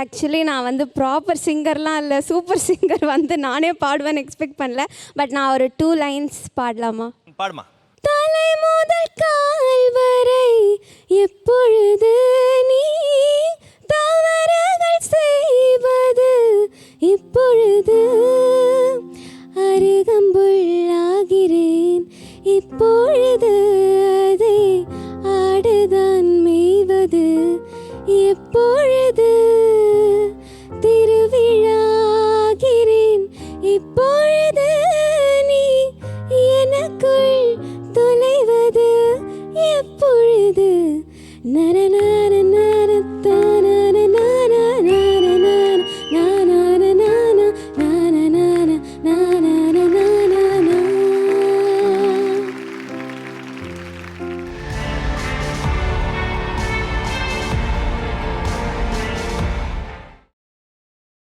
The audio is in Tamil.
ஆக்சுவலி நான் வந்து ப்ராப்பர் சிங்கர்லாம் இல்லை சூப்பர் சிங்கர் வந்து நானே பாடுவேன்னு எக்ஸ்பெக்ட் பண்ணல. பட் நான் ஒரு டூ லைன்ஸ் பாடலாமா? பாடுமா. தலை முதல் கால் வரை எப்பொழுது நீ தவறுகள் செய்வது? இப்பொழுது அருகம்புள்ளாகிறேன் இப்பொழுது உனக்குள் தொலைவது எப்பொழுது? நரநாரன